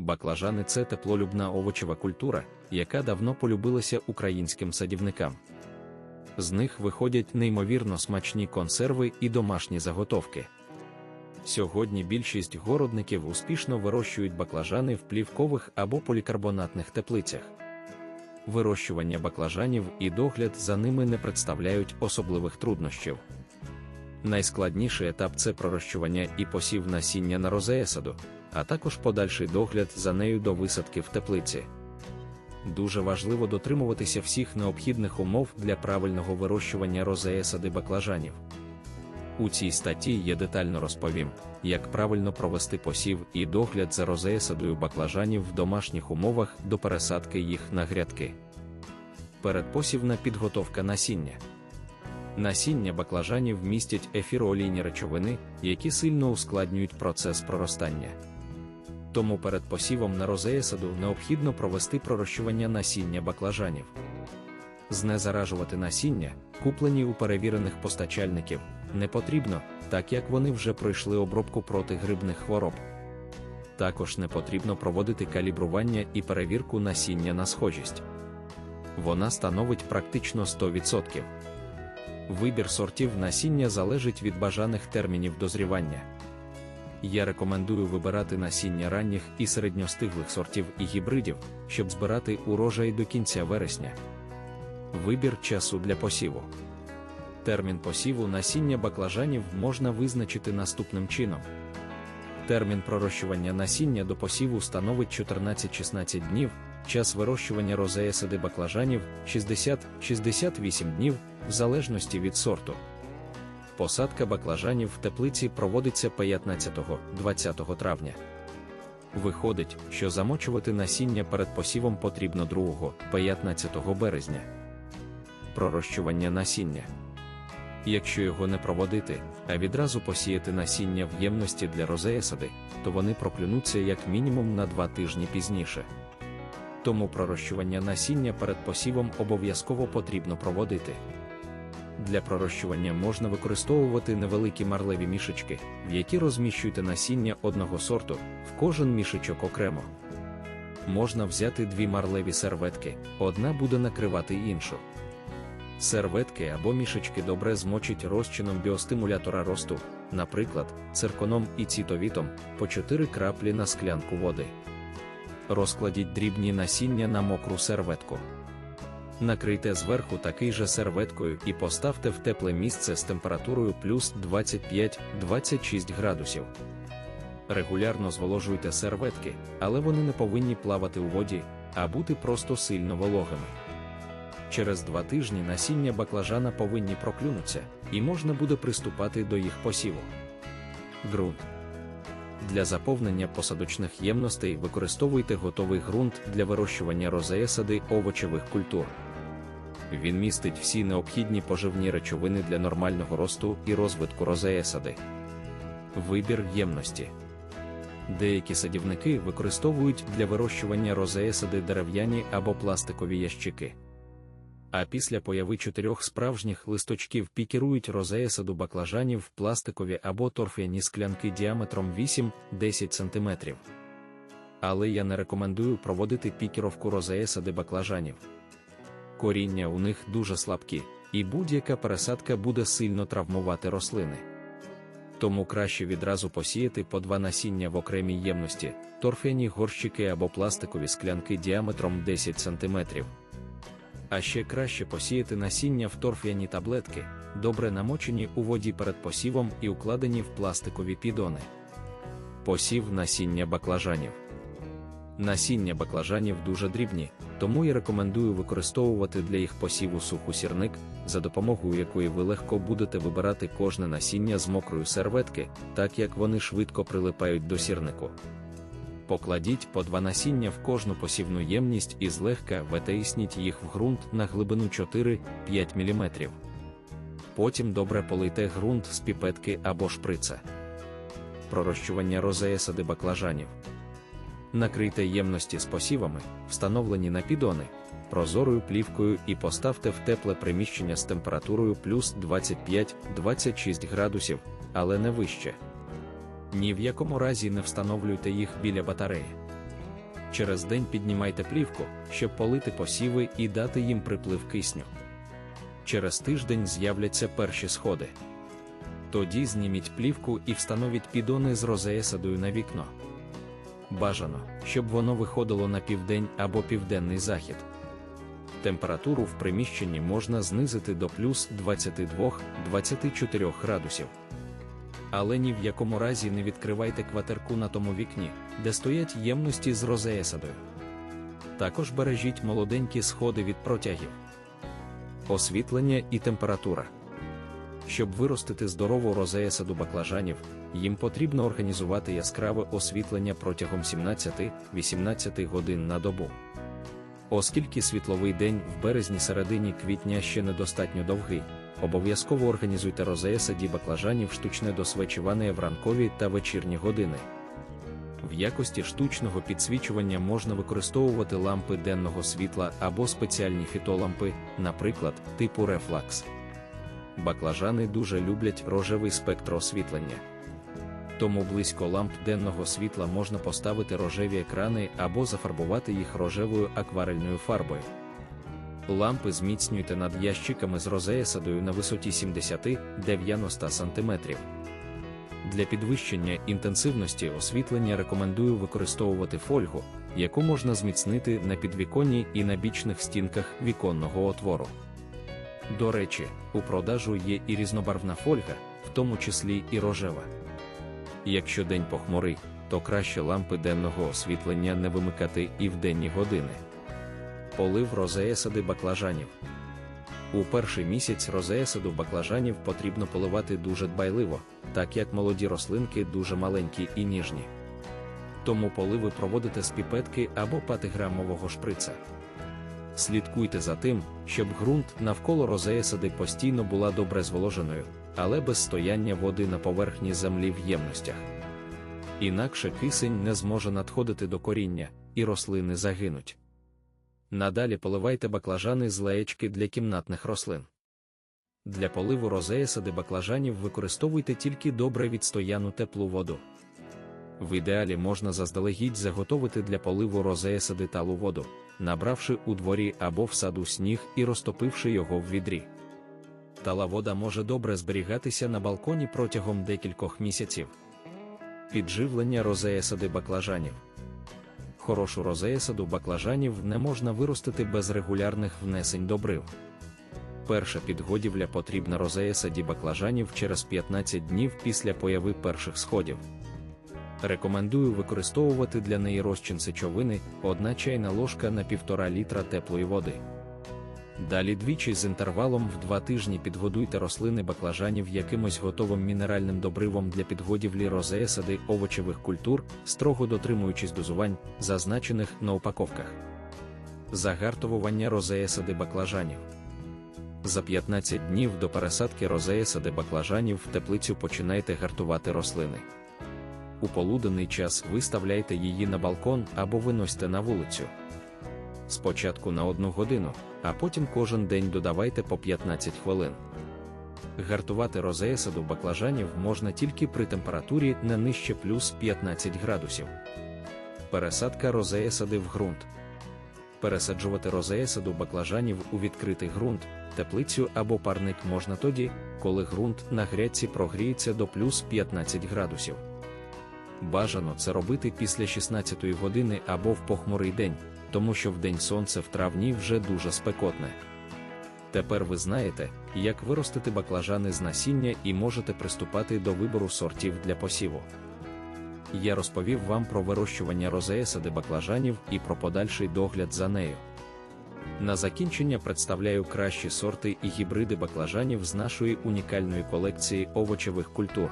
Баклажани це теплолюбна овочева культура, яка давно полюбилася українським садівникам. З них виходять неймовірно смачні консерви і домашні заготовки. Сьогодні більшість городників успішно вирощують баклажани в плівкових або полікарбонатних теплицях. Вирощування баклажанів і догляд за ними не представляють особливих труднощів. Найскладніший етап це пророщування і посів насіння на розеесаду, а також подальший догляд за нею до висадки в теплиці. Дуже важливо дотримуватися всіх необхідних умов для правильного вирощування розеесади баклажанів. У цій статті я детально розповім, як правильно провести посів і догляд за розеесадою баклажанів в домашніх умовах до пересадки їх на грядки. Передпосівна підготовка насіння. Насіння баклажанів містять ефіроолійні речовини, які сильно ускладнюють процес проростання. Тому перед посівом на розеесаду необхідно провести пророщування насіння баклажанів. Знезаражувати насіння, куплені у перевірених постачальників, не потрібно, так як вони вже пройшли обробку проти грибних хвороб. Також не потрібно проводити калібрування і перевірку насіння на схожість. Вона становить практично 100%. Вибір сортів насіння залежить від бажаних термінів дозрівання. Я рекомендую вибирати насіння ранніх і середньостиглих сортів і гібридів, щоб збирати урожай до кінця вересня. Вибір часу для посіву. Термін посіву насіння баклажанів можна визначити наступним чином. Термін пророщування насіння до посіву становить 14-16 днів, час вирощування розеясади баклажанів 60-68 днів, в залежності від сорту. Посадка баклажанів в теплиці проводиться 15-20 травня. Виходить, що замочувати насіння перед посівом потрібно 2-15 березня. Пророщування насіння. Якщо його не проводити, а відразу посіяти насіння в ємності для розеясади, то вони проклюнуться як мінімум на 2 тижні пізніше. Тому пророщування насіння перед посівом обов'язково потрібно проводити. Для пророщування можна використовувати невеликі марлеві мішечки, в які розміщуйте насіння одного сорту, в кожен мішечок окремо. Можна взяти дві марлеві серветки, одна буде накривати іншу. Серветки або мішечки добре змочить розчином біостимулятора росту, наприклад, цирконом і цітовітом, по 4 краплі на склянку води. Розкладіть дрібні насіння на мокру серветку. Накрийте зверху такий же серветкою і поставте в тепле місце з температурою плюс 25-26 градусів. Регулярно зволожуйте серветки, але вони не повинні плавати у воді, а бути просто сильно вологими. Через два тижні насіння баклажана повинні проклюнутися, і можна буде приступати до їх посіву. Ґрунт для заповнення посадочних ємностей використовуйте готовий ґрунт для вирощування розеясади овочевих культур. Він містить всі необхідні поживні речовини для нормального росту і розвитку розеясади. Вибір ємності. Деякі садівники використовують для вирощування розеясади дерев'яні або пластикові ящики. А після появи чотирьох справжніх листочків пікірують розеясаду баклажанів в пластикові або торфяні склянки діаметром 8-10 см. Але я не рекомендую проводити пікіровку розеясади баклажанів. Коріння у них дуже слабкі, і будь-яка пересадка буде сильно травмувати рослини. Тому краще відразу посіяти по два насіння в окремій ємності, торфяні горщики або пластикові склянки діаметром 10 см. А ще краще посіяти насіння в торф'яні таблетки, добре намочені у воді перед посівом і укладені в пластикові підони. Посів насіння баклажанів. Насіння баклажанів дуже дрібні, тому я рекомендую використовувати для їх посіву суху сірник, за допомогою якої ви легко будете вибирати кожне насіння з мокрої серветки, так як вони швидко прилипають до сірнику. Покладіть по два насіння в кожну посівну ємність і злегка витисніть їх в ґрунт на глибину 4-5 мм. Потім добре полийте ґрунт з піпетки або шприца. Пророщування розеясади баклажанів. Накрийте ємності з посівами, встановлені на підони, прозорою плівкою і поставте в тепле приміщення з температурою плюс 25-26 градусів, але не вище. Ні в якому разі не встановлюйте їх біля батареї. Через день піднімайте плівку, щоб полити посіви і дати їм приплив кисню. Через тиждень з'являться перші сходи. Тоді зніміть плівку і встановіть підони з розеесадою на вікно. Бажано, щоб воно виходило на південь або південний захід. Температуру в приміщенні можна знизити до плюс 22-24 градусів. Але ні в якому разі не відкривайте кватерку на тому вікні, де стоять ємності з розеесадою. Також бережіть молоденькі сходи від протягів. Освітлення і температура. Щоб виростити здорову розеесаду баклажанів, їм потрібно організувати яскраве освітлення протягом 17-18 годин на добу. Оскільки світловий день в березні середині квітня ще недостатньо довгий, обов'язково організуйте розеесаді баклажанів штучне досвечування в ранкові та вечірні години. В якості штучного підсвічування можна використовувати лампи денного світла або спеціальні фітолампи, наприклад, типу Reflux. Баклажани дуже люблять рожевий спектр освітлення. Тому близько ламп денного світла можна поставити рожеві екрани або зафарбувати їх рожевою акварельною фарбою. Лампи зміцнюйте над ящиками з розеесадою на висоті 70-90 см. Для підвищення інтенсивності освітлення рекомендую використовувати фольгу, яку можна зміцнити на підвіконні і на бічних стінках віконного отвору. До речі, у продажу є і різнобарвна фольга, в тому числі і рожева. Якщо день похмурий, то краще лампи денного освітлення не вимикати і в денні години. Полив розеесади баклажанів. У перший місяць розеесаду баклажанів потрібно поливати дуже дбайливо, так як молоді рослинки дуже маленькі і ніжні. Тому поливи проводите з піпетки або патиграмового шприца. Слідкуйте за тим, щоб ґрунт навколо розеесади постійно була добре зволоженою, але без стояння води на поверхні землі в ємностях. Інакше кисень не зможе надходити до коріння, і рослини загинуть. Надалі поливайте баклажани з леєчки для кімнатних рослин. Для поливу розеесади баклажанів використовуйте тільки добре відстояну теплу воду. В ідеалі можна заздалегідь заготовити для поливу розеесади талу воду, набравши у дворі або в саду сніг і розтопивши його в відрі. Тала вода може добре зберігатися на балконі протягом декількох місяців. Підживлення розеесади баклажанів. Хорошу розеесаду баклажанів не можна виростити без регулярних внесень добрив. Перша підгодівля потрібна розеесаді баклажанів через 15 днів після появи перших сходів. Рекомендую використовувати для неї розчин сечовини, одна чайна ложка на 1,5 літра теплої води. Далі двічі з інтервалом в два тижні підгодуйте рослини баклажанів якимось готовим мінеральним добривом для підгодівлі розеесади овочевих культур, строго дотримуючись дозувань, зазначених на упаковках. Загартовування розеесади баклажанів. За 15 днів до пересадки розеесади баклажанів в теплицю починайте гартувати рослини. У полуденний час виставляйте її на балкон або виносьте на вулицю. Спочатку на одну годину, а потім кожен день додавайте по 15 хвилин. Гартувати розеесаду баклажанів можна тільки при температурі не нижче плюс 15 градусів. Пересадка розеесади в ґрунт. Пересаджувати розеесаду баклажанів у відкритий ґрунт, теплицю або парник можна тоді, коли ґрунт на грядці прогріється до плюс 15 градусів. Бажано це робити після 16 години або в похмурий день, тому що вдень сонце в травні вже дуже спекотне. Тепер ви знаєте, як виростити баклажани з насіння і можете приступати до вибору сортів для посіву. Я розповів вам про вирощування розеесади баклажанів і про подальший догляд за нею. На закінчення представляю кращі сорти і гібриди баклажанів з нашої унікальної колекції овочевих культур.